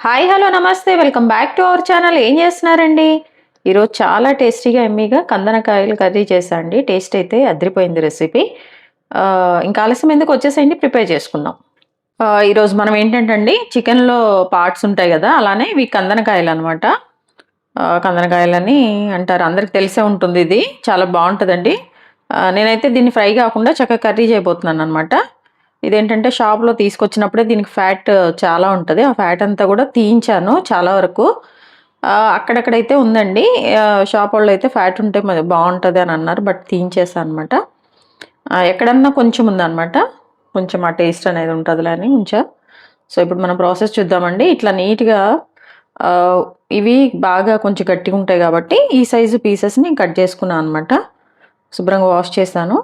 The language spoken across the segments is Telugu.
Hi hello namaste. Welcome back to our channel. ఏం చేస్తున్నారండి? ఈరోజు చాలా టేస్టీగా ఎమ్మీగా కందనకాయలు కర్రీ చేసా అండి టేస్ట్ అయితే అదిరిపోయింది రెసిపీ. ఇంకా ఆలస్యం ఎందుకు వచ్చేసేయండి? ప్రిపేర్ చేసుకుందాం. ఈరోజు మనం ఏంటంటే అండి చికెన్లో పార్ట్స్ ఉంటాయి కదా అలానే ఇవి కందనకాయలు అనమాట కందనకాయలని అంటారు. అందరికి తెలిసే ఉంటుంది ఇది. చాలా బాగుంటుందండి. నేనైతే దీన్ని ఫ్రై కాకుండా చక్కగా కర్రీ చేయబోతున్నాను అనమాట ఇదేంటంటే షాప్లో తీసుకొచ్చినప్పుడే దీనికి ఫ్యాట్ చాలా ఉంటుంది. ఆ ఫ్యాట్ అంతా కూడా తీయించాను చాలా వరకు. అక్కడక్కడైతే ఉందండి. షాప్ వాళ్ళు అయితే ఫ్యాట్ ఉంటే మరి బాగుంటుంది అని అన్నారు బట్ తీయించేసాను అనమాట ఎక్కడన్నా కొంచెం ఉందన్నమాట. కొంచెం ఆ టేస్ట్ అనేది ఉంటుందిలే అని ఉంచా. సో ఇప్పుడు మనం ప్రాసెస్ చూద్దామండి. ఇట్లా నీట్గా ఇవి బాగా కొంచెం గట్టిగా ఉంటాయి కాబట్టి ఈ సైజు పీసెస్ని కట్ చేసుకున్నాను అనమాట శుభ్రంగా వాష్ చేశాను.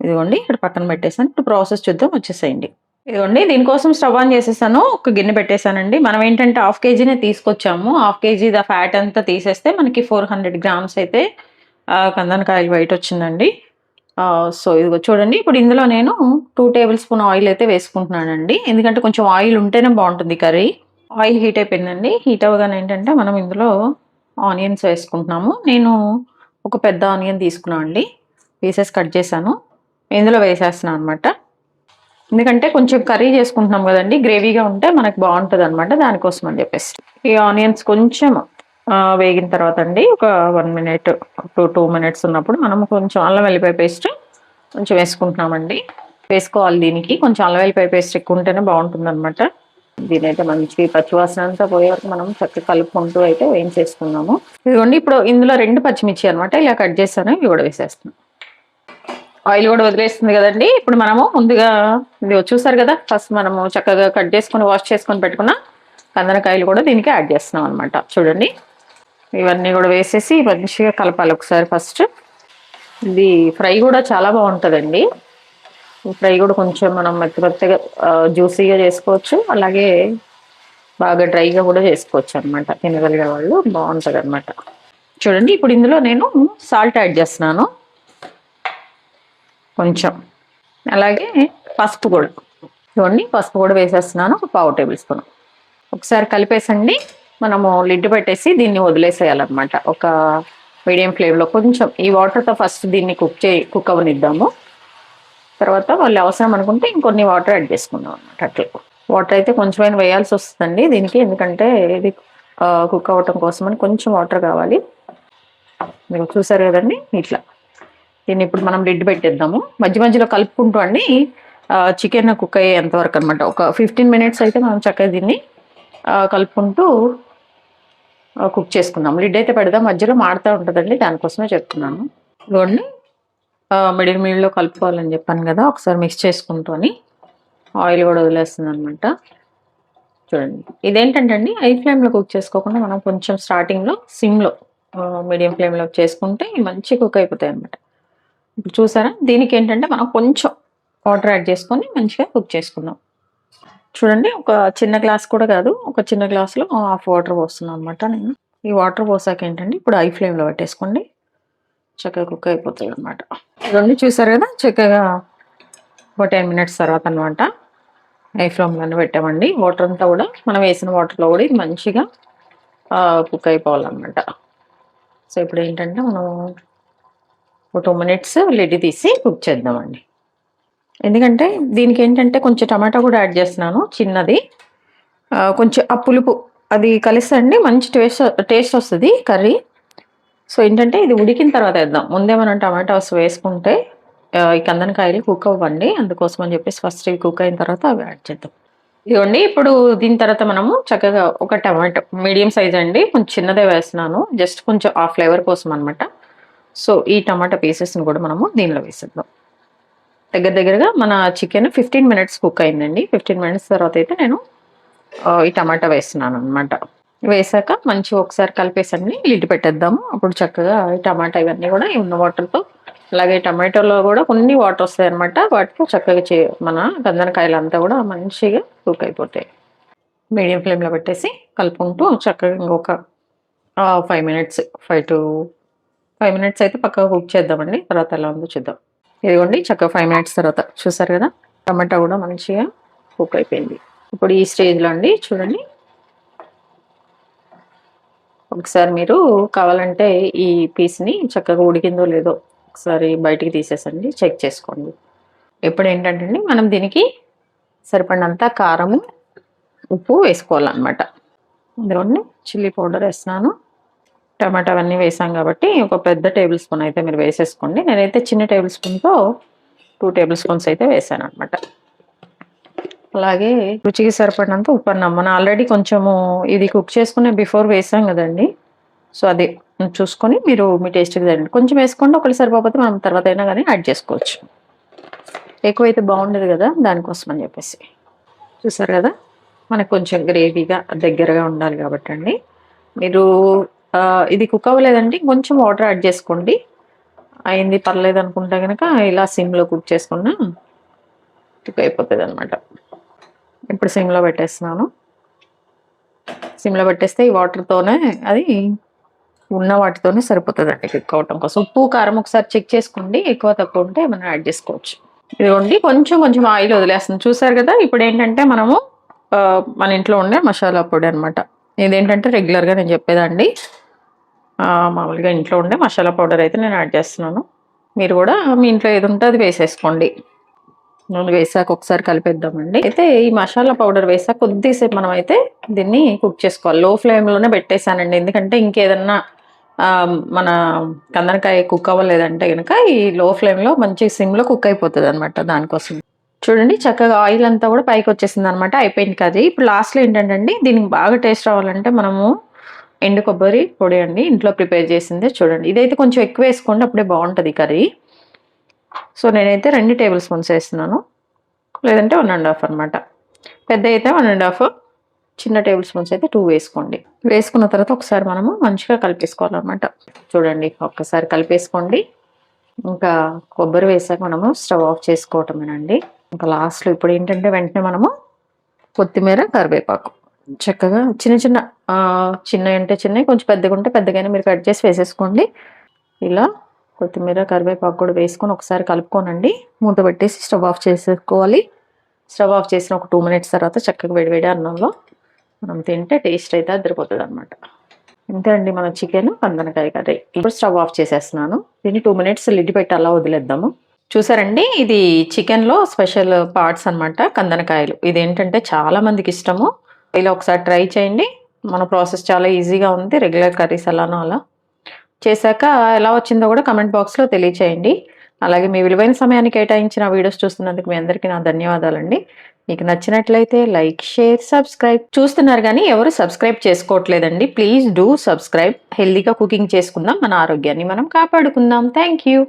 ఇదిగోండి ఇక్కడ పక్కన పెట్టేసాను ఇప్పుడు ప్రాసెస్ చూద్దాం వచ్చేసేయండి. ఇదిగోండి దీనికోసం స్టవ్ ఆన్ చేసేసాను ఒక గిన్నె పెట్టేశానండి. మనం ఏంటంటే హాఫ్ కేజీనే తీసుకొచ్చాము. హాఫ్ కేజీ ద ఫ్యాట్ అంతా తీసేస్తే మనకి ఫోర్ హండ్రెడ్ గ్రామ్స్ అయితే కందనకాయలు వైట్ వచ్చిందండి. సో ఇదిగో చూడండి ఇప్పుడు ఇందులో నేను టూ టేబుల్ స్పూన్ ఆయిల్ అయితే వేసుకుంటున్నానండి. ఎందుకంటే కొంచెం ఆయిల్ ఉంటేనే బాగుంటుంది కర్రీ. ఆయిల్ హీట్ అయిపోయిందండి. హీట్ అవ్వగానే ఏంటంటే మనం ఇందులో ఆనియన్స్ వేసుకుంటున్నాము. నేను ఒక పెద్ద ఆనియన్ తీసుకున్నాను అండి పీసెస్ కట్ చేశాను. ఇందులో వేసేస్తున్నాను అనమాట ఎందుకంటే కొంచెం కర్రీ చేసుకుంటున్నాం కదండి గ్రేవీగా ఉంటే మనకు బాగుంటుంది అనమాట దానికోసం అని చెప్పేసి. ఈ ఆనియన్స్ కొంచెం వేగిన తర్వాత అండి ఒక one minute two two minutes ఉన్నప్పుడు మనం కొంచెం అల్లం వెల్లిపాయ పేస్ట్ కొంచెం వేసుకుంటున్నామండి. వేసుకోవాలి దీనికి కొంచెం అల్లం వెల్లిపాయ పేస్ట్ ఎక్కువ ఉంటేనే బాగుంటుంది అనమాట దీని అయితే మంచి పచ్చివాసన అంతా పోయే వరకు మనం చక్కగా కలుపుకుంటూ అయితే వేయించేసుకున్నాము. ఇదిగోండి ఇప్పుడు ఇందులో రెండు పచ్చిమిర్చి అనమాట ఇలా కట్ చేస్తాను ఇవి కూడా వేసేస్తున్నాం. ఆయిల్ కూడా వదిలేస్తుంది కదండి. ఇప్పుడు మనము ముందుగా ఇది చూసారు కదా ఫస్ట్ మనము చక్కగా కట్ చేసుకొని వాష్ చేసుకొని పెట్టుకున్న కందనకాయలు కూడా దీనికి యాడ్ చేస్తున్నాం అనమాట చూడండి. ఇవన్నీ కూడా వేసేసి మంచిగా కలపాలి ఒకసారి ఫస్ట్. ఇది ఫ్రై కూడా చాలా బాగుంటుందండి. ఫ్రై కూడా కొంచెం మనం మెత్త మెత్తగా జ్యూసీగా చేసుకోవచ్చు. అలాగే బాగా డ్రైగా కూడా చేసుకోవచ్చు అనమాట తినగలిగే వాళ్ళు బాగుంటుంది అనమాట చూడండి ఇప్పుడు ఇందులో నేను సాల్ట్ యాడ్ చేస్తున్నాను. కొంచెం. అలాగే పసుపు కూడా. చూడండి పసుపు కూడా వేసేస్తున్నాను ఒక పావు టేబుల్ స్పూన్. ఒకసారి కలిపేసండి మనము లిడ్ పెట్టేసి దీన్ని వదిలేసేయాలన్నమాట. ఒక మీడియం ఫ్లేమ్లో కొంచెం ఈ వాటర్తో ఫస్ట్ దీన్ని కుక్ చే కుక్ అవనిద్దాము. తర్వాత వాళ్ళు అవసరం అనుకుంటే ఇంకొన్ని వాటర్ యాడ్ చేసుకుందాం అనమాట అట్లా. వాటర్ అయితే కొంచెమైనా వేయాల్సి వస్తుందండి దీనికి ఎందుకంటే ఇది కుక్ అవ్వటం కోసమని కొంచెం వాటర్ కావాలి. మీరు చూసారు కదండి ఇట్లా. దీన్ని ఇప్పుడు మనం లిడ్ పెట్టేద్దాము. మధ్య మధ్యలో కలుపుకుంటూ అండి. చికెన్ కుక్ అయ్యేంత వరకు అనమాట ఒక ఫిఫ్టీన్ మినిట్స్ అయితే మనం చక్కగా దీన్ని కలుపుకుంటూ కుక్ చేసుకుందాం. లిడ్ అయితే పెడదాం. మధ్యలో మాడుతూ ఉంటుందండి. దానికోసమే చెప్తున్నాను. ఇదిగోండి. మిడిల్ మిడిల్లో కలుపుకోవాలని చెప్పాను కదా. ఒకసారి మిక్స్ చేసుకుంటూ ఆయిల్ కూడా వదిలేస్తుంది అనమాట చూడండి. ఇదేంటంటే అండి హై ఫ్లేమ్లో కుక్ చేసుకోకుండా మనం కొంచెం స్టార్టింగ్లో సిమ్లో మీడియం ఫ్లేమ్లో చేసుకుంటే మంచి కుక్ అయిపోతాయి అనమాట ఇప్పుడు చూసారా? దీనికి ఏంటంటే మనం కొంచెం వాటర్ యాడ్ చేసుకొని మంచిగా కుక్ చేసుకుందాం. చూడండి ఒక చిన్న గ్లాస్ కూడా కాదు ఒక చిన్న గ్లాస్లో హాఫ్ వాటర్ పోస్తున్నాను అనమాట నేను. ఈ వాటర్ పోసాక ఏంటంటే ఇప్పుడు ఐ ఫ్లేమ్లో పెట్టేసుకోండి. చక్కగా కుక్ అయిపోతుంది అనమాట ఇదండి చూసారు కదా చక్కగా ఒక టెన్ మినిట్స్ తర్వాత అనమాట ఐ ఫ్లేమ్లోనే పెట్టామండి. వాటర్ అంతా కూడా మనం వేసిన వాటర్లో కూడా ఇది మంచిగా కుక్ అయిపోవాలన్నమాట. సో ఇప్పుడు ఏంటంటే మనం ఒక టూ మినిట్స్ లిడ్ తీసి కుక్ చేద్దామండి. ఎందుకంటే దీనికి ఏంటంటే కొంచెం టమాటా కూడా యాడ్ చేస్తున్నాను చిన్నది. కొంచెం ఆ పులుపు అది కలిసండి మంచి టేస్ట్ టేస్ట్ వస్తుంది కర్రీ. సో ఏంటంటే ఇది ఉడికిన తర్వాత వేద్దాం. ముందే మనం టమాటాస్ వేసుకుంటే ఈ కందనకాయలు కుక్ అవ్వండి. అందుకోసం అని చెప్పేసి ఫస్ట్ ఇవి కుక్ అయిన తర్వాత అవి యాడ్ చేద్దాం. ఇదిగోండి ఇప్పుడు దీని తర్వాత మనము చక్కగా ఒక టమాటో మీడియం సైజ్ అండి. కొంచెం చిన్నదే వేస్తున్నాను. జస్ట్ కొంచెం ఆ ఫ్లేవర్ కోసం అనమాట సో ఈ టమాటా పీసెస్ని కూడా మనము దీనిలో వేసేద్దాం. దగ్గర దగ్గరగా మన చికెన్ ఫిఫ్టీన్ మినిట్స్ కుక్ అయిందండి. ఫిఫ్టీన్ మినిట్స్ తర్వాత అయితే నేను ఈ టమాటా వేస్తున్నాను అనమాట వేసాక మంచిగా ఒకసారి కలిపేసండి లిడ్ పెట్టేద్దాము. అప్పుడు చక్కగా ఈ టమాటా ఇవన్నీ కూడా ఉన్న వాటర్తో అలాగే టమాటోలో కూడా కొన్ని వాటర్ వస్తాయి అనమాట వాటికి చక్కగా చే మన గంధనకాయలు అంతా కూడా మంచిగా కుక్ అయిపోతాయి. మీడియం ఫ్లేమ్లో పెట్టేసి కలుపుకుంటూ చక్కగా ఇంకొక five minutes five to five minutes అయితే పక్కా కుక్ చేద్దామండి తర్వాత ఎలా ఉందో చూద్దాం. ఇదిగోండి చక్కగా ఫైవ్ మినిట్స్ తర్వాత చూసారు కదా టమాటా కూడా మంచిగా కుక్ అయిపోయింది. ఇప్పుడు ఈ స్టేజ్లో అండి చూడండి. ఒకసారి మీరు కావాలంటే ఈ పీస్ని చక్కగా ఉడికిందో లేదో ఒకసారి బయటికి తీసేసండి చెక్ చేసుకోండి. ఇప్పుడు ఏంటంటే అండి మనం దీనికి సరిపడినంత కారము ఉప్పు వేసుకోవాలన్నమాట. ఇందులోని చిల్లీ పౌడర్ వేస్తున్నాను. టమాటా అవన్నీ వేసాం కాబట్టి ఒక పెద్ద టేబుల్ స్పూన్ అయితే మీరు వేసేసుకోండి. నేనైతే చిన్న టేబుల్ స్పూన్తో టూ టేబుల్ స్పూన్స్ అయితే వేసాను అనమాట అలాగే రుచికి సరిపడినంత ఉప్పు అన్నం. మనం ఆల్రెడీ కొంచెము ఇది కుక్ చేసుకునే బిఫోర్ వేసాం కదండి. సో అది చూసుకొని మీరు మీ టేస్ట్కి తినండి కొంచెం వేసుకోండి. ఒకటి సరిపోతే మనం తర్వాత అయినా కానీ యాడ్ చేసుకోవచ్చు. ఎక్కువైతే బాగుండదు కదా దానికోసం అని చెప్పేసి. చూసారు కదా? మనకు కొంచెం గ్రేవీగా దగ్గరగా ఉండాలి కాబట్టి అండి. మీరు ఇది కుక్ అవ్వలేదండి. కొంచెం వాటర్ యాడ్ చేసుకోండి. అయింది పర్లేదు అనుకుంటే కనుక ఇలా సిమ్లో కుక్ చేసుకున్నా కుక్ అయిపోతుంది అనమాట ఇప్పుడు సిమ్లో పెట్టేస్తున్నాను. సిమ్లో పెట్టేస్తే ఈ వాటర్తోనే అది ఉన్న వాటితోనే సరిపోతుంది అండి కుక్ అవటం కోసం. ఉప్పు కారం ఒకసారి చెక్ చేసుకోండి ఎక్కువ తక్కువ ఉంటే మనం యాడ్ చేసుకోవచ్చు. ఇదిగోండి కొంచెం కొంచెం ఆయిల్ వదిలేస్తుంది చూసారు కదా ఇప్పుడు ఏంటంటే మనము మన ఇంట్లో ఉండే మసాలా పొడి అనమాట ఇదేంటంటే రెగ్యులర్గా నేను చెప్పేదండి మామూలుగా ఇంట్లో ఉండే మసాలా పౌడర్ అయితే నేను యాడ్ చేస్తున్నాను. మీరు కూడా మీ ఇంట్లో ఏది ఉంటే అది వేసేసుకోండి. నూనె వేసాక ఒకసారి కలిపేద్దామండి. అయితే ఈ మసాలా పౌడర్ వేసాక కొద్దిసేపు మనం అయితే దీన్ని కుక్ చేసుకోవాలి. లో ఫ్లేమ్లోనే పెట్టేశానండి. ఎందుకంటే ఇంకేదన్నా మన కందనకాయ కుక్ అవ్వలేదంటే కనుక ఈ లో ఫ్లేమ్లో మంచి సిమ్లో కుక్ అయిపోతుంది అనమాట దానికోసం. చూడండి చక్కగా ఆయిల్ అంతా కూడా పైకి వచ్చేసింది అనమాట అయిపోయింది కదా ఇప్పుడు లాస్ట్లో ఏంటంటే అండి దీనికి బాగా టేస్ట్ రావాలంటే మనము ఎండు కొబ్బరి పొడి అండి. ఇంట్లో ప్రిపేర్ చేసిందే చూడండి. ఇదైతే కొంచెం ఎక్కువ వేసుకోండి అప్పుడే బాగుంటుంది కర్రీ. సో నేనైతే రెండు టేబుల్ స్పూన్స్ వేస్తున్నాను. లేదంటే వన్ అండ్ హాఫ్ అనమాట పెద్ద అయితే వన్ అండ్ హాఫ్ చిన్న టేబుల్ స్పూన్స్ అయితే టూ వేసుకోండి. వేసుకున్న తర్వాత ఒకసారి మనము మంచిగా కలిపేసుకోవాలన్నమాట. చూడండి ఒక్కసారి కలిపేసుకోండి. ఇంకా కొబ్బరి వేసాక మనము స్టవ్ ఆఫ్ చేసుకోవటమేనండి. ఇంకా లాస్ట్లో ఇప్పుడు ఏంటంటే వెంటనే మనము కొత్తిమీర కరివేపాకు. చక్కగా చిన్న చిన్న చిన్న చిన్నవి అంటే చిన్నవి కొంచెం పెద్దగా ఉంటే పెద్దగానే మీరు కట్ చేసి వేసేసుకోండి. ఇలా కొత్తిమీర కరివేపాకు కూడా వేసుకొని ఒకసారి కలుపుకోనండి. మూత పెట్టేసి స్టవ్ ఆఫ్ చేసుకోవాలి స్టవ్ ఆఫ్ చేసిన ఒక టూ మినిట్స్ తర్వాత చక్కగా వేడివేడి అన్నంలో మనం తింటే టేస్ట్ అయితే అద్దరిపోతుంది అనమాట ఇంతే అండి మన చికెన్ కందనకాయ కర్రీ. ఇప్పుడు స్టవ్ ఆఫ్ చేసేస్తున్నాను. దీన్ని టూ మినిట్స్ లిడ్ పెట్టి అలా వదిలేద్దాము. చూసారండి? ఇది చికెన్లో స్పెషల్ పార్ట్స్ అనమాట కందనకాయలు. ఇది ఏంటంటే చాలామందికి ఇష్టము. ఇలా ఒకసారి ట్రై చేయండి. మన ప్రాసెస్ చాలా ఈజీగా ఉంది. రెగ్యులర్ కర్రీస్ అలానో అలా. చేశాక ఎలా వచ్చిందో కూడా కమెంట్ బాక్స్లో తెలియచేయండి. అలాగే మీ విలువైన సమయాన్ని కేటాయించిన వీడియోస్ చూస్తున్నందుకు మీ అందరికీ నా ధన్యవాదాలండి. మీకు నచ్చినట్లయితే లైక్ షేర్ సబ్స్క్రైబ్ చూస్తున్నారు కానీ ఎవరు సబ్స్క్రైబ్ చేసుకోవట్లేదండి. Please do subscribe. హెల్దీగా కుకింగ్ చేసుకుందాం. మన ఆరోగ్యాన్ని మనం కాపాడుకుందాం. Thank you.